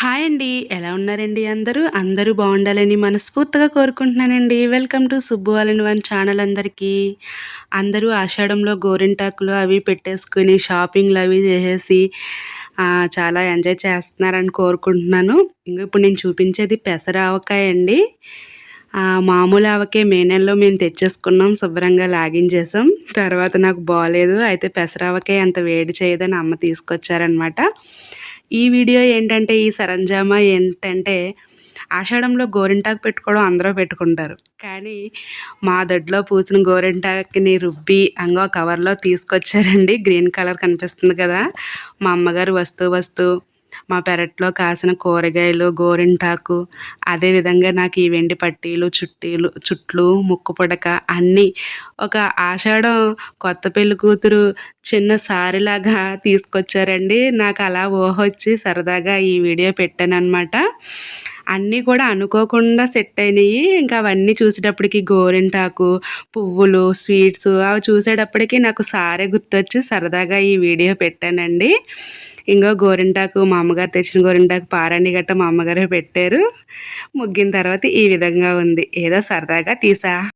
Hi అండి. ఎలా ఉన్నారండి అందరూ? అందరూ బాగుండాలని మనస్ఫూర్తిగా కోరుకుంటున్నానండి. Welcome to Subbu అలని one channel అందరికీ. అందరూ ఆషాఢంలో గోరింటాకులు అవి పెట్టేసుకుని షాపింగ్లు అవి చేసేసి చాలా ఎంజాయ్ చేస్తున్నారని కోరుకుంటున్నాను. ఇంకా ఇప్పుడు నేను చూపించేది పెసర ఆవకాయ అండి. మామూలు ఆవకే మే నెలలో మేము తెచ్చేసుకున్నాం శుభ్రంగా లాగించేసాం. తర్వాత నాకు బాగాలేదు అయితే పెసరావకాయ అంత వేడి చేయదని అమ్మ తీసుకొచ్చారనమాట ఈ వీడియో ఏంటంటే ఈ సరంజామా ఏంటంటే ఆషాఢంలో గోరింటాకు పెట్టుకోవడం అందరూ పెట్టుకుంటారు. కానీ మా దొడ్లో పూసిన గోరింటాకుని రుబ్బి అంగో కవర్లో తీసుకొచ్చారండి. గ్రీన్ కలర్ కనిపిస్తుంది కదా. మా అమ్మగారు వస్తూ వస్తూ మా పెరట్లో కాసిన కూరగాయలు గోరింటాకు అదేవిధంగా నాకు ఈ వెండి పట్టీలు చుట్టీలు చుట్లు ముక్కు పుడక అన్నీ ఒక ఆషాఢం కొత్త పెళ్ళి కూతురు చిన్న సారీలాగా తీసుకొచ్చారండి. నాకు అలా ఊహ వచ్చి సరదాగా ఈ వీడియో పెట్టాను అన్నీ కూడా అనుకోకుండా సెట్ అయినాయి. ఇంకా అవన్నీ చూసేటప్పటికి గోరింటాకు పువ్వులు స్వీట్స్ అవి చూసేటప్పటికి నాకు సారే గుర్తొచ్చి సరదాగా ఈ వీడియో పెట్టానండి. ఇంకో గోరింటాకు మా అమ్మగారు తెచ్చిన గోరింటాకు పారాణి గట్ట మా అమ్మగారే పెట్టారు. ముగ్గిన తర్వాత ఈ విధంగా ఉంది. ఏదో సరదాగా తీసా.